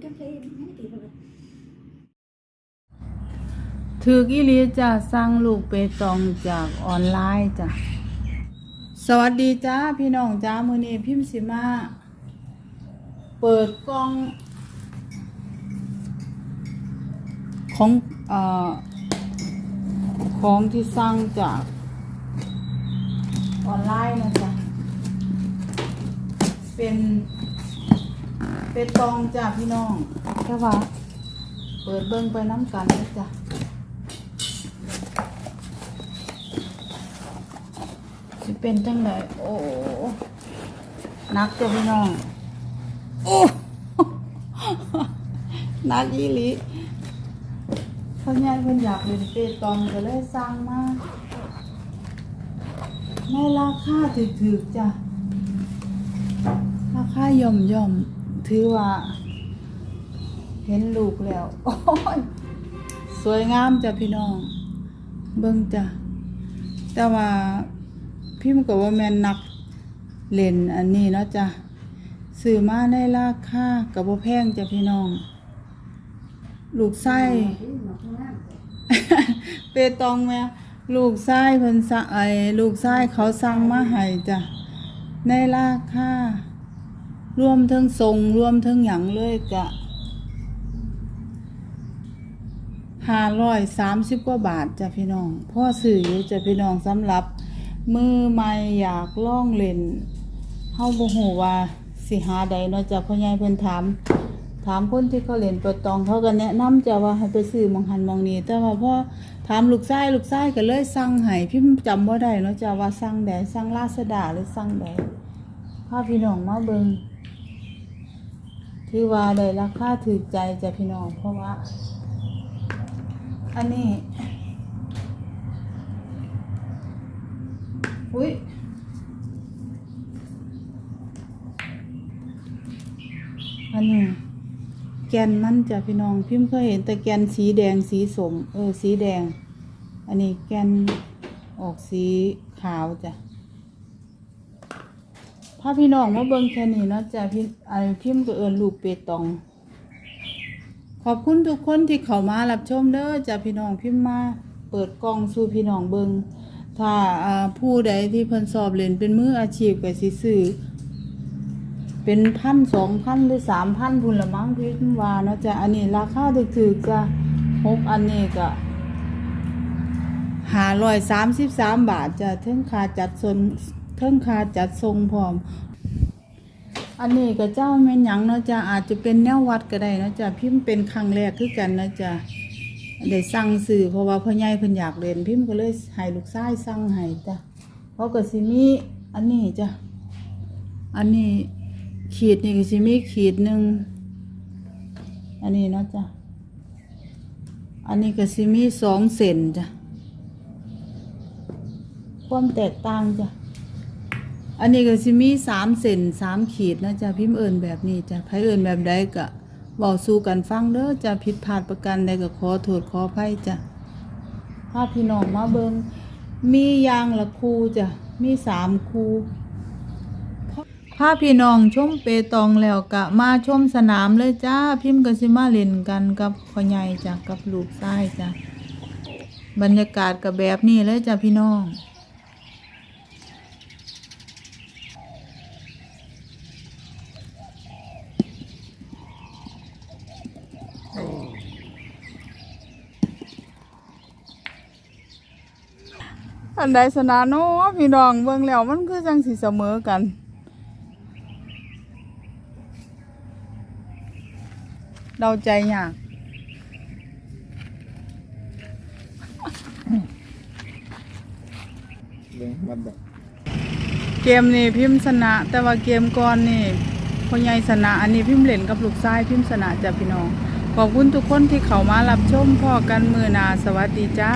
เคยไม่ได้ตีเลยถือกิลีจะสั่งลูกเปตองจากออนไลน์จ้ะสวัสดีจ้าพี่น้องจ้ามือนี้พิมพ์สิมาเปิดกล้อง ของอของที่สั่งจากออนไลน์นะจ๊ะเป็น เป็นตองจ้าพี่น้องแค่ว่า เปิดเบิ้งไปน้ำกันนะจ๊ะสิเป็นจังไดโอ้นักจ้ะพี่น้อง โอ้นักอีหลีพ่อใหญ่เพิ่นอยากเล่นเปตองก็เลยสร้างมาในราคาถูกๆจ้ะราคาย่อมย่อมๆ ถือว่า เห็นลูกแล้ว โอ้ย สวยงามจ้ะพี่น้อง เบิ่งจ้ะ แต่ว่าพิมพ์ก็ว่าแมนนักเล่นอันนี้เนาะจ้ะซื้อมาในราคาก็บ่แพงจ้ะพี่น้อง ลูกไส้เปตองแม่ลูกไส้เพิ่นสะไอลูกไส้เขาสั่งมาให้จ้ะในราคา รวมทั้งทรงรวมทั้งหยังเลยจะห้าร้อยสามสิบกว่าบาทจ้ะพี่น้องพ่อสื่ออยู่จ้ะพี่น้องสำหรับ มือใหม่อยากล่องเล่นเฮาบ่ฮู้ว่าสิหาใดเนาะจ้ะพ่อใหญ่เพิ่นถามถามคนที่เขาเล่นเปิดตองเขาก็แนะนำจ้ะว่าให้ไปซื้อมองหันมองนี้แต่ว่าพอถามลูกชายลูกชายก็เลยสั่งให้พิมพ์จำบ่ได้เนาะจ้ะว่าสั่งใดสั่งลาซาด้าหรือสั่งใดพาพี่น้องมาเบิ่ง อว่าได้ราคาถูกใจจ้ะพี่น้องเพราะว่า อันนี้ อุ้ยอันนี้แกนมันจ้ะพี่น้องพิมพ์เคยเห็นแต่แกนสีแดงสีสม เออ สีแดง อันนี้แกนออกสีขาวจ้ะ พาพี่น้องมาเบิ่งแค่นี้เนาะจ้ะพี่อันพิมพ์ก็เอินลูกเปตอง ขอบคุณทุกคนที่เข้ามารับชมเด้อจ้ะพี่น้องพิมพ์มาเปิดกล้องสู่พี่น้องเบิงถ้าอ่าผู้ใดที่เพิ่นสอบเรียนเป็นมืออาชีพก็สิซื้อเป็นพันสองพันหรือสามพันพุ่นละมั้งพี่ว่าเนาะจ้ะอันนี้ราคาถูกๆจ้ะหกอันนี้ก็หาร้อยสามสิบสามบาทจะเทิงค่าจัดส่วน เทิงคาจัดทรงพร้อม อันนี้ก็เจ้าแม่นหยังเนาะจ้ะอาจจะเป็นแนววัดก็ได้เนาะจ้ะพิมพ์เป็นครั้งแรกคือกันเนาะจ้ะได้สั่งซื้อเพราะว่าพ่อใหญ่เพิ่นอยากเรียนพิมพ์ก็เลยให้ลูกชายสั่งให้จ้ะเพราะก็สิมีอันนี้จ้ะอันนี้ขีดนี่ก็สิมีขีดหนึ่งอันนี้เนาะจ้ะอันนี้ก็สิมีสองเซนจ้ะความแตกต่างจ้ะ อันนี้ก็สิมีสามเซนสามขีดนะจ๊ะพิมพ์เอิญแบบนี้จ้ะไผเอิญแบบใดก็เว้าสู่กันฟังเด้อจะผิดพลาดประกันใดก็ขอโทษขออภัยจ้ะพาพี่น้องมาเบิงมียางละคูจ้ะมีสามคูพาพี่น้องชมเปตองแล้วกะมาชมสนามเลยจ้าพิมพ์กสิมาเล่นกันกับพ่อใหญ่จ้ะกับลูกชายจ้ะบรรยากาศก็แบบนี้เลยจ้ะพี่น้อง อันใดสนาเนาะพี่น้องเบิ่งแล้วมันคือจังสิเสมอกันเดาใจยากเรื่องเกมนี่พิมพ์ชนะ แต่ว่าเกมก่อนนี่พ่อใหญ่ชนะ อันนี้พิมพ์เล่นกับลูกชายพิมพ์ชนะจ้ะพี่น้อง ขอบคุณทุกคนที่เข้ามารับชมพ่อกันมือนาสวัสดีจ้า